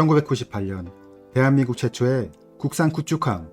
1998년 대한민국 최초의 국산 구축함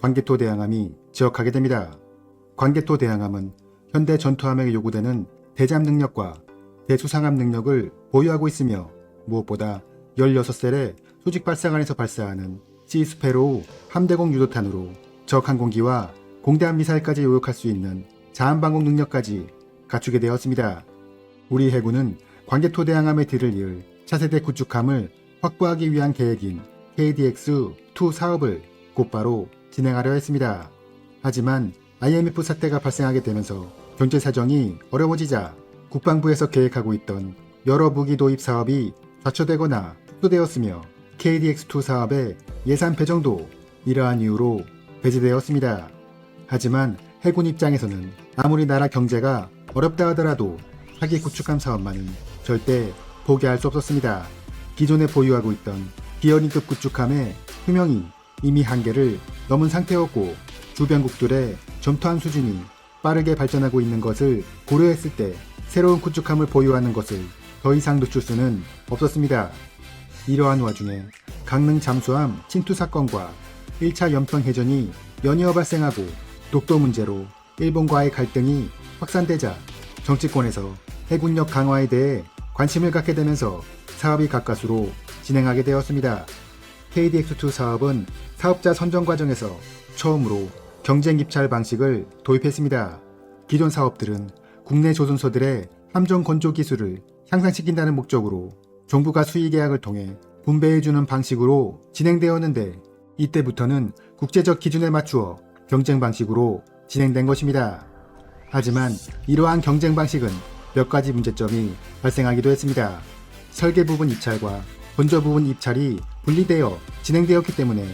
관개토 대항함이 지역하게 됩니다. 관개토 대항함은 현대 전투함에게 요구되는 대잠 능력과 대수상함 능력을 보유하고 있으며 무엇보다 16셀의 수직 발사관에서 발사하는 시스페로우 함대공 유도탄으로 적 항공기와 공대함 미사일까지 요격할 수 있는 자한 방공 능력까지 갖추게 되었습니다. 우리 해군은 관개토 대항함의 뒤를 이을 차세대 구축함을 확보하기 위한 계획인 KDX-2 사업을 곧바로 진행하려 했습니다. 하지만 IMF 사태가 발생하게 되면서 경제 사정이 어려워지자 국방부에서 계획하고 있던 여러 무기 도입 사업이 좌초되거나 축소되었으며 KDX-2 사업의 예산 배정도 이러한 이유로 배제되었습니다. 하지만 해군 입장에서는 아무리 나라 경제가 어렵다 하더라도 사기 구축함 사업만은 절대 포기할 수 없었습니다. 기존에 보유하고 있던 비어링급 구축함의 수명이 이미 한계를 넘은 상태였고 주변국들의 전투함 수준이 빠르게 발전하고 있는 것을 고려했을 때 새로운 구축함을 보유하는 것을 더 이상 늦출 수는 없었습니다. 이러한 와중에 강릉 잠수함 침투 사건과 1차 연평 해전이 연이어 발생하고 독도 문제로 일본과의 갈등이 확산되자 정치권에서 해군력 강화에 대해 관심을 갖게 되면서 사업이 가까스로 진행하게 되었습니다. KDX2 사업은 사업자 선정 과정에서 처음으로 경쟁 입찰 방식을 도입했습니다. 기존 사업들은 국내 조선소들의 함정 건조 기술을 향상시킨다는 목적으로 정부가 수의 계약을 통해 분배해주는 방식으로 진행되었는데 이때부터는 국제적 기준에 맞추어 경쟁 방식으로 진행된 것입니다. 하지만 이러한 경쟁 방식은 몇 가지 문제점이 발생하기도 했습니다. 설계 부분 입찰과 건조 부분 입찰이 분리되어 진행되었기 때문에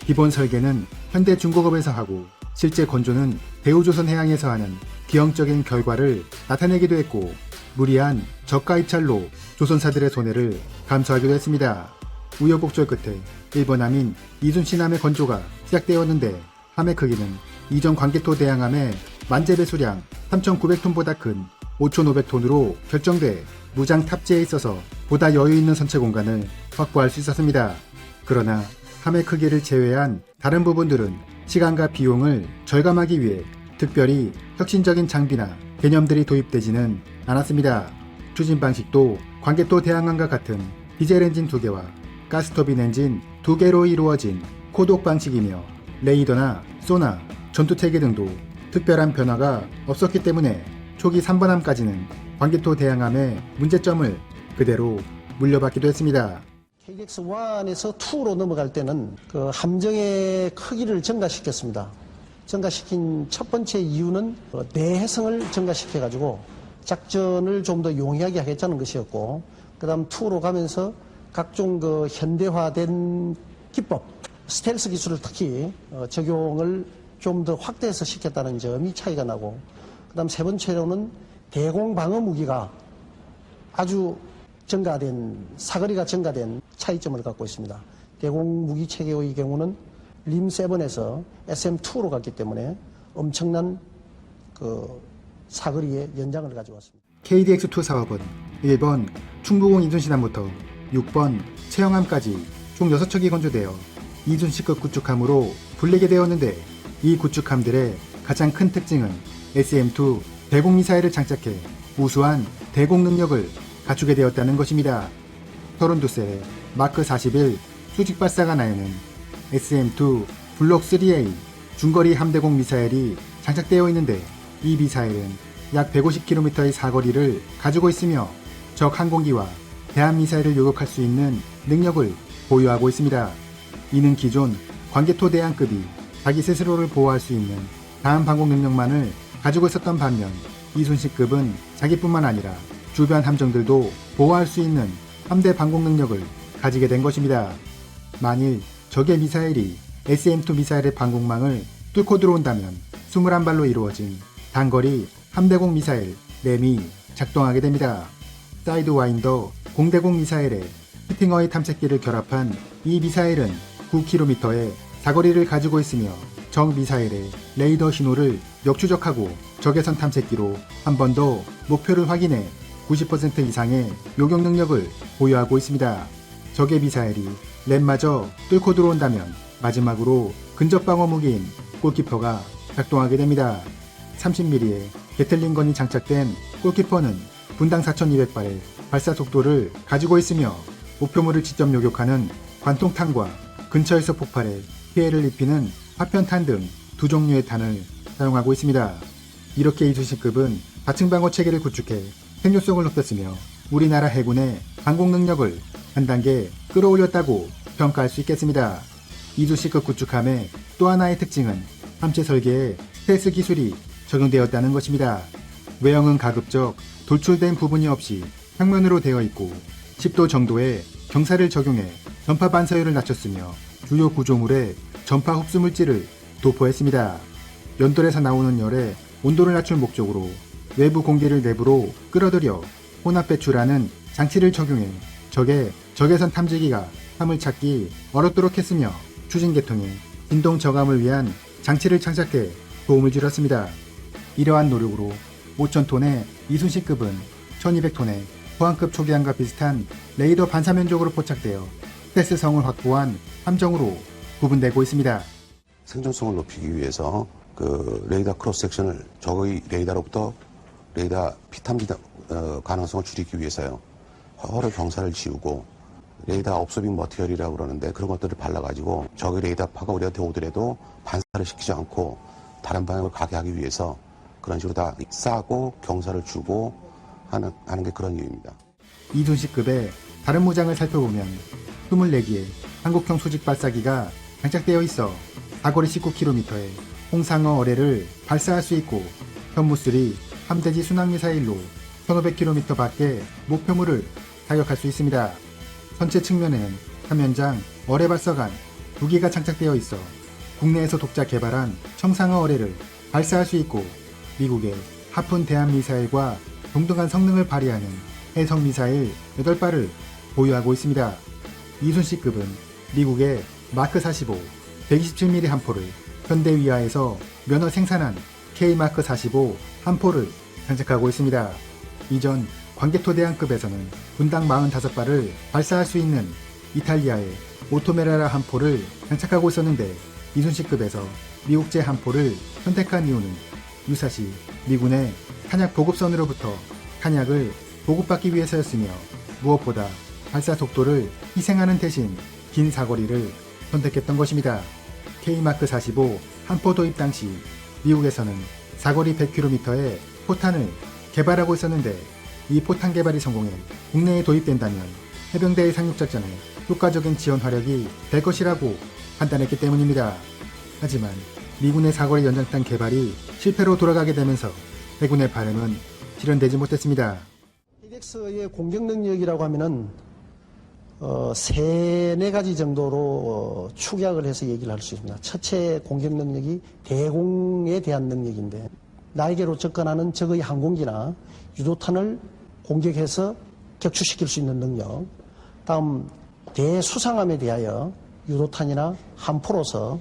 기본 설계는 현대 중공업에서 하고 실제 건조는 대우조선 해양에서 하는 기형적인 결과를 나타내기도 했고 무리한 저가 입찰로 조선사들의 손해를 감수하기도 했습니다. 우여곡절 끝에 일본 함인 이순신함의 건조가 시작되었는데 함의 크기는 이전 관개토 대항함의 만재 배 수량 3,900톤보다 큰 5,500톤으로 결정돼 무장 탑재에 있어서 보다 여유 있는 선체 공간을 확보할 수 있었습니다. 그러나 함의 크기를 제외한 다른 부분들은 시간과 비용을 절감하기 위해 특별히 혁신적인 장비나 개념들이 도입되지는 않았습니다. 추진 방식도 관개토 대항함과 같은 디젤 엔진 2개와 가스터빈 엔진 2개로 이루어진 코독 방식이며 레이더나 소나 전투 체계 등도 특별한 변화가 없었기 때문에 초기 3번함까지는 관개토 대항함의 문제점을 그대로 물려받기도 했습니다. KDX-1에서 2로 넘어갈 때는 그 함정의 크기를 증가시켰습니다. 증가시킨 첫 번째 이유는 어, 내해성을 증가시켜가지고 작전을 좀 더 용이하게 하겠다는 것이었고, 그 다음 2로 가면서 각종 그 현대화된 기법, 스텔스 기술을 특히 어, 적용을 좀 더 확대해서 시켰다는 점이 차이가 나고, 그 다음 세 번째로는 대공 방어 무기가 아주 증가된 사거리가 증가된 차이점을 갖고 있습니다. 대공 무기 체계의 경우는 림 7에서 SM2로 갔기 때문에 엄청난 그 사거리의 연장을 가져왔습니다. KDX2 사업은 1번 충무공 이순신함부터 6번 채영함까지 총 6척이 건조되어 이순시급 구축함으로 불리게 되었는데 이 구축함들의 가장 큰 특징은 SM2 대공 미사일을 장착해 우수한 대공 능력을 갖추게 되었다는 것입니다. 32셀의 마크 41 수직 발사관 안에는 SM2 블록 3A 중거리 함대공 미사일이 장착되어 있는데 이 미사일은 약 150km의 사거리를 가지고 있으며 적 항공기와 대한 미사일을 요격할 수 있는 능력을 보유하고 있습니다. 이는 기존 관개토 대항급이 자기 스스로를 보호할 수 있는 다음 방공 능력만을 가지고 있었던 반면 이순식급은 자기뿐만 아니라 주변 함정들도 보호할 수 있는 함대 방공 능력을 가지게 된 것입니다. 만일 적의 미사일이 SM2 미사일의 방공망을 뚫고 들어온다면 21발로 이루어진 단거리 함대공 미사일 램이 작동하게 됩니다. 사이드와인더 공대공 미사일에 히팅어의 탐색기를 결합한 이 미사일은 9km의 사거리를 가지고 있으며 적 미사일의 레이더 신호를 역추적하고 적외선 탐색기로 한 번 더 목표를 확인해 90% 이상의 요격 능력을 보유하고 있습니다. 적의 미사일이 랩마저 뚫고 들어온다면 마지막으로 근접 방어 무기인 골키퍼가 작동하게 됩니다. 30mm의 게틀링건이 장착된 골키퍼는 분당 4200발의 발사 속도를 가지고 있으며 목표물을 직접 요격하는 관통탄과 근처에서 폭발해 피해를 입히는 파편탄 등 두 종류의 탄을 사용하고 있습니다. 이렇게 이수신급은 다층 방어 체계를 구축해 생존성을 높였으며 우리나라 해군의 항공 능력을 한 단계 끌어올렸다고 평가할 수 있겠습니다. 이수신급 구축함의 또 하나의 특징은 함체 설계에 스텔스 기술이 적용되었다는 것입니다. 외형은 가급적 돌출된 부분이 없이 평면으로 되어 있고 10도 정도의 경사를 적용해 전파 반사율을 낮췄으며 주요 구조물의 전파 흡수 물질을 도포했습니다. 연돌에서 나오는 열에 온도를 낮출 목적으로 외부 공기를 내부로 끌어들여 혼합 배출하는 장치를 적용해 적의 적외선 탐지기가 함을 찾기 어렵도록 했으며 추진 계통의 진동 저감을 위한 장치를 장착해 도움을 주렸습니다. 이러한 노력으로 5,000톤의 이순식급은 1,200톤의 포항급 초기함과 비슷한 레이더 반사 면적으로 포착되어 스텔스성을 확보한 함정으로 구분되고 있습니다. 생존성을 높이기 위해서 그 레이더 크로스 섹션을 적의 레이더로부터 레이더 피탐지 어, 가능성을 줄이기 위해서요. 허를 경사를 지우고 레이더 업소빙 머티얼이라고 그러는데 그런 것들을 발라가지고 적의 레이더 파가 우리한테 오더라도 반사를 시키지 않고 다른 방향으로 가게 하기 위해서 그런 식으로 다 싸고 경사를 주고 하는, 하는 게 그런 이유입니다. 이순식급의 다른 무장을 살펴보면 24개의 한국형 수직 발사기가 장착되어 있어 사거리 19km의 홍상어 어뢰를 발사할 수 있고 현무술이 함대지 순항미사일로 1500km 밖의 목표물을 타격할 수 있습니다. 선체 측면에는 화면장 어뢰 발사관 두 개가 장착되어 있어 국내에서 독자 개발한 청상어 어뢰를 발사할 수 있고 미국의 하푼 대함 미사일과 동등한 성능을 발휘하는 해성 미사일 8발을 보유하고 있습니다. 이순식급은 미국의 마크 45 127mm 함포를 현대 위하에서 면허 생산한 K마크 45 함포를 장착하고 있습니다. 이전 광개토대항급에서는 분당 45발을 발사할 수 있는 이탈리아의 오토메라라 함포를 장착하고 있었는데 이순식급에서 미국제 함포를 선택한 이유는 유사시 미군의 탄약 보급선으로부터 탄약을 보급받기 위해서였으며 무엇보다 발사 속도를 희생하는 대신 긴 사거리를 선택했던 것입니다. K마크 45 함포 도입 당시 미국에서는 사거리 100km의 포탄을 개발하고 있었는데 이 포탄 개발이 성공해 국내에 도입된다면 해병대의 상륙작전에 효과적인 지원 화력이 될 것이라고 판단했기 때문입니다. 하지만 미군의 사거리 연장탄 개발이 실패로 돌아가게 되면서 해군의 바람은 실현되지 못했습니다. KDX의 공격 능력이라고 하면은 어, 세네 가지 정도로 어, 축약을 해서 얘기를 할 수 있습니다. 첫째 공격 능력이 대공에 대한 능력인데 날개로 접근하는 적의 항공기나 유도탄을 공격해서 격추시킬 수 있는 능력. 다음 대수상함에 대하여 유도탄이나 함포로서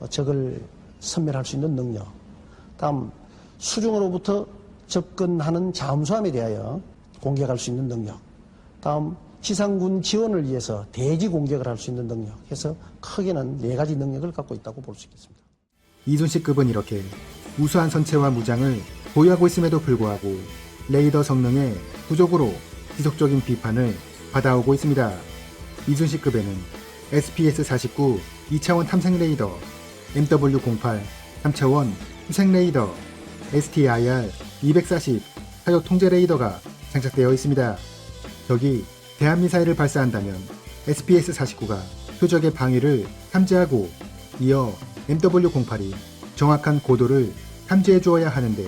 어, 적을 섬멸할 수 있는 능력. 다음 수중으로부터 접근하는 잠수함에 대하여 공격할 수 있는 능력. 다음 지상군 지원을 위해서 대지 공격을 할 수 있는 능력. 해서 크게는 네 가지 능력을 갖고 있다고 볼 수 있겠습니다. 이순식급은 이렇게 우수한 선체와 무장을 보유하고 있음에도 불구하고 레이더 성능의 부족으로 지속적인 비판을 받아오고 있습니다. 이순식급에는 SPS-49 2차원 탐색 레이더, MW-08 3차원 후색 레이더, STIR-240 사격 통제 레이더가 장착되어 있습니다. 적이 대한미사일을 발사한다면 SPS-49가 표적의 방위를 탐지하고 이어 MW-08이 정확한 고도를 탐지해 주어야 하는데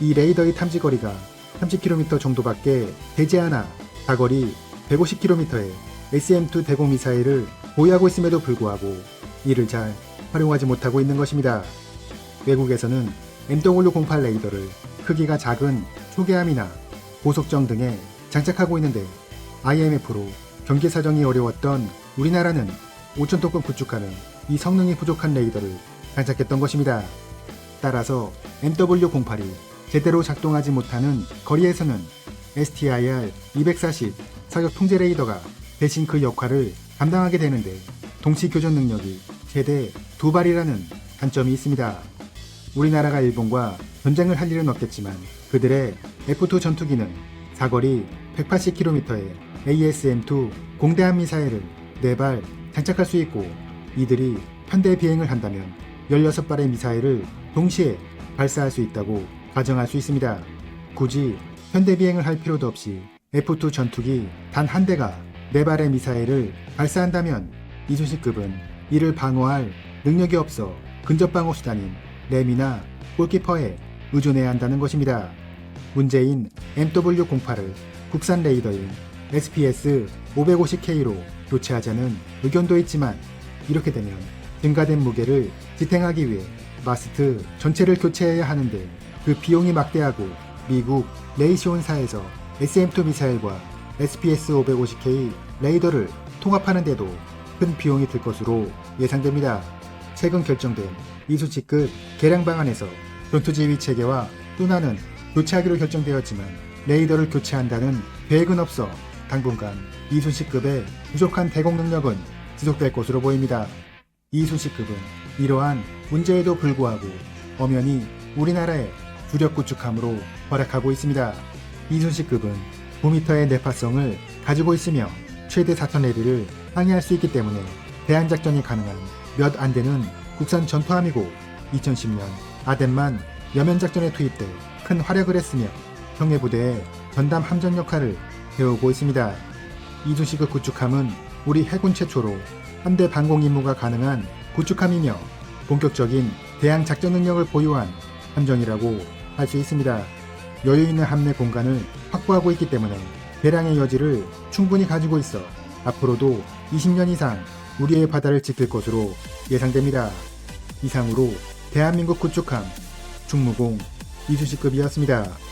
이 레이더의 탐지 거리가 30km 정도밖에 되지 않아 사거리 150km의 SM-2 대공 미사일을 보유하고 있음에도 불구하고 이를 잘 활용하지 못하고 있는 것입니다. 외국에서는 MW-08 레이더를 크기가 작은 초계함이나 고속정 등에 장착하고 있는데 IMF로 경계 사정이 어려웠던 우리나라는 5,000톤급 구축하는 이 성능이 부족한 레이더를 장착했던 것입니다. 따라서 MW08이 제대로 작동하지 못하는 거리에서는 STIR-240 사격 통제 레이더가 대신 그 역할을 감당하게 되는데 동시 교전 능력이 최대 두 발이라는 단점이 있습니다. 우리나라가 일본과 전쟁을 할 일은 없겠지만 그들의 F2 전투기는 사거리 180km의 ASM-2 공대함 미사일을 4발 장착할 수 있고 이들이 편대 비행을 한다면 16발의 미사일을 동시에 발사할 수 있다고 가정할 수 있습니다. 굳이 현대 비행을 할 필요도 없이 F2 전투기 단 한 대가 4발의 미사일을 발사한다면 이순신급은 이를 방어할 능력이 없어 근접 방어 수단인 램이나 골키퍼에 의존해야 한다는 것입니다. 문제인 MW08을 국산 레이더인 SPS-550K로 교체하자는 의견도 있지만 이렇게 되면 증가된 무게를 지탱하기 위해 마스트 전체를 교체해야 하는데 그 비용이 막대하고 미국 레이시온사에서 SM2 미사일과 SPS-550K 레이더를 통합하는데도 큰 비용이 들 것으로 예상됩니다. 최근 결정된 이수치급 개량 방안에서 전투지휘 체계와 뚜나는 교체하기로 결정되었지만 레이더를 교체한다는 계획은 없어 당분간 이순시급의 부족한 대공 능력은 지속될 것으로 보입니다. 이순시급은 이러한 문제에도 불구하고 엄연히 우리나라의 주력 구축함으로 활약하고 있습니다. 이순시급은 9m의 내파성을 가지고 있으며 최대 4톤 해리를 항해할 수 있기 때문에 대항작전이 가능한 몇 안 되는 국산 전투함이고 2010년 아덴만 여면작전에 투입돼 큰 활약을 했으며 형해 부대의 전담 함정 역할을 해오고 있습니다. 이순시급 구축함은 우리 해군 최초로 함대 방공 임무가 가능한 구축함이며 본격적인 대항 작전 능력을 보유한 함정이라고 할 수 있습니다. 여유 있는 함내 공간을 확보하고 있기 때문에 대량의 여지를 충분히 가지고 있어 앞으로도 20년 이상 우리의 바다를 지킬 것으로 예상됩니다. 이상으로 대한민국 구축함 충무공 이수시급이었습니다.